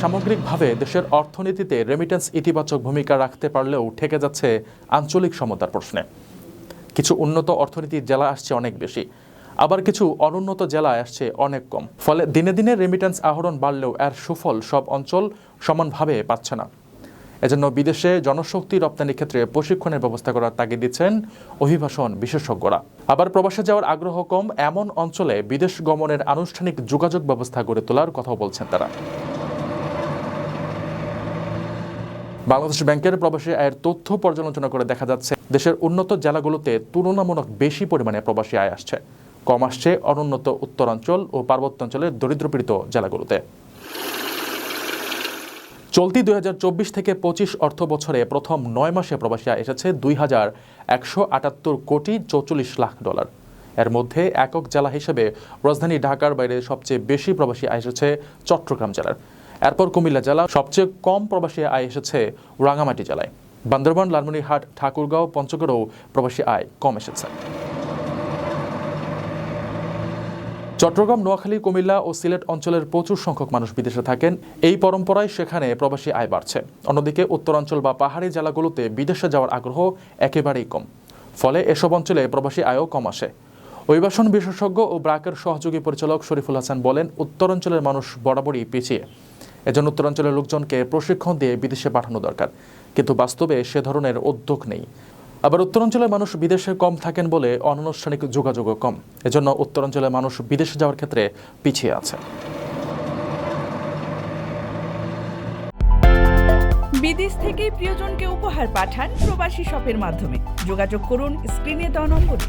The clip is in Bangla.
সামগ্রিকভাবে দেশের অর্থনীতিতে রেমিটেন্স ইতিবাচক ভূমিকা রাখতে পারলেও ঠেকে যাচ্ছে আঞ্চলিক সমতার প্রশ্নে। কিছু উন্নত অর্থনীতির জেলা আসছে অনেক বেশি, আবার কিছু অনুন্নত জেলায় আসছে অনেক কম। ফলে দিনে দিনে রেমিটেন্স আহরণ বাড়লেও এর সুফল সব অঞ্চল সমানভাবে পাচ্ছে না। এজন্য বিদেশে জনশক্তি রপ্তানির ক্ষেত্রে প্রশিক্ষণের ব্যবস্থা করার তাগিদ দিচ্ছেন অভিবাসন বিশেষজ্ঞরা। আবার প্রবাসে যাওয়ার আগ্রহ কম, এমন অঞ্চলে বিদেশ গমনের আনুষ্ঠানিক যোগাযোগ ব্যবস্থা গড়ে তোলার কথাও বলছেন তারা। বাংলাদেশ ব্যাংকের প্রবাসী আয়ের তথ্য পর্যালোচনা করে দেখা যাচ্ছে, দেশের উন্নত জেলাগুলোতে তুলনামূলক বেশি পরিমাণে প্রবাসী আয় আসছে। কম আসছে অনুন্নত উত্তরাঞ্চল ও পার্বত্যাঞ্চলের দরিদ্রপীড়িত জেলাগুলোতে। চলতি দুই হাজার চব্বিশ থেকে পঁচিশ অর্থ বছরে প্রথম নয় মাসে প্রবাসী আয় এসেছে দুই হাজার একশো আটাত্তর কোটি চৌচল্লিশ লাখ ডলার। এর মধ্যে একক জেলা হিসেবে রাজধানী ঢাকার বাইরে সবচেয়ে বেশি প্রবাসী আয় এসেছে চট্টগ্রাম জেলার। এরপর কুমিল্লা জেলা সবচেয়ে কম প্রবাসী আয় এসেছে রাঙামাটি জেলায়। বান্দরবান, লালমনিরহাট, ঠাকুরগাঁও পঞ্চগড়েও প্রবাসী আয় কম এসেছে। চট্টগ্রাম, নোয়াখালী, কুমিল্লা ও সিলেট অঞ্চলের প্রচুর সংখ্যক মানুষ বিদেশে থাকেন। এই পরম্পরায় সেখানে প্রবাসী আয় বাড়ছে। অন্যদিকে উত্তরাঞ্চল বা পাহাড়ি জেলাগুলোতে বিদেশে যাওয়ার আগ্রহ একেবারেই কম। ফলে এসব অঞ্চলে প্রবাসী আয়ও কম আসে। অভিবাসন বিশেষজ্ঞ ও ব্রাকের সহযোগী পরিচালক শরীফুল হাসান বলেন, উত্তরাঞ্চলের মানুষ বরাবরই পিছিয়ে। এজন্য উত্তরাঞ্চলের লোকজনকে প্রশিক্ষণ দিয়ে বিদেশে পাঠানো দরকার। কিন্তু বাস্তবে সে ধরনের উদ্যোগ নেই। আবার উত্তরাঞ্চলের মানুষ বিদেশে কম থাকেন বলে অনানুষ্ঠানিক যোগাযোগও কম। এজন্য উত্তরাঞ্চলের মানুষ বিদেশে যাওয়ার ক্ষেত্রে পিছিয়ে আছে। বিদেশ থেকে প্রিয়জনকে উপহার পাঠান প্রবাসী শপের মাধ্যমে। যোগাযোগ করুন, স্ক্রিনে দেওয়া নম্বরে।